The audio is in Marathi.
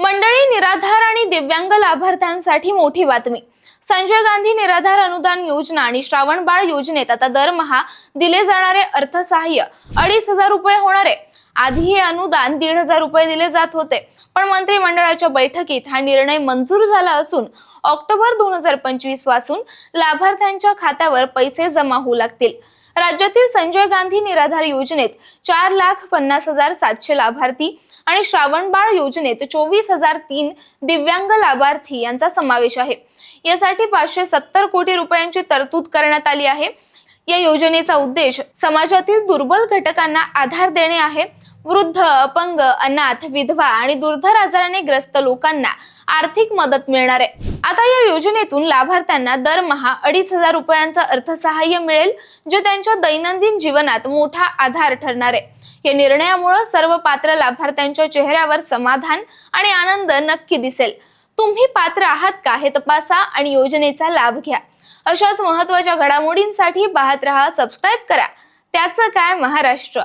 मंडळी निराधार आणि दिव्यांग लाभार्थ्यांसाठी मोठी बातमी. संजय गांधी निराधार अनुदान योजना आणि श्रावण बाळ योजनेत आता दरमहा दिले जाणारे अर्थसहाय्य अडीच हजार रुपये होणार. आहे आधी हे अनुदान दीड हजार रुपये दिले जात होते पण मंत्रिमंडळाच्या बैठकीत हा निर्णय मंजूर झाला असून ऑक्टोबर दोन हजार पंचवीसपासून लाभार्थ्यांच्या खात्यावर पैसे जमा होऊ लागतील. राज्यातील संजय गांधी निराधार योजनेत चार लाख पन्नास हजार सातशे लाभार्थी आणि श्रावणबाळ योजनेत चोवीस हजार तीन दिव्यांग लाभार्थी यांचा समावेश आहे. यासाठी पाचशे सत्तर कोटी रुपयांची तरतूद करण्यात आली आहे. या योजनेचा उद्देश समाजातील दुर्बल घटकांना आधार देणे आहे वृद्ध अपंग अनाथ विधवा आणि दुर्धर आजाराने ग्रस्त लोकांना आर्थिक मदत मिळणार आहे. आता या योजनेतून लाभार्थ्यांना दरमहा अडीच हजार रुपयांचा अर्थसहाय्य मिळेल जे त्यांच्या दैनंदिन जीवनात मोठा आधार ठरणार आहे. या निर्णयामुळे सर्व पात्र लाभार्थ्यांच्या चेहऱ्यावर समाधान आणि आनंद नक्की दिसेल. तुम्ही पात्र आहात का हे तपासा आणि योजनेचा लाभ घ्या. अशाच महत्त्वाच्या घडामोडींसाठी पाहत रहा सबस्क्राईब करा. त्याचं काय महाराष्ट्र?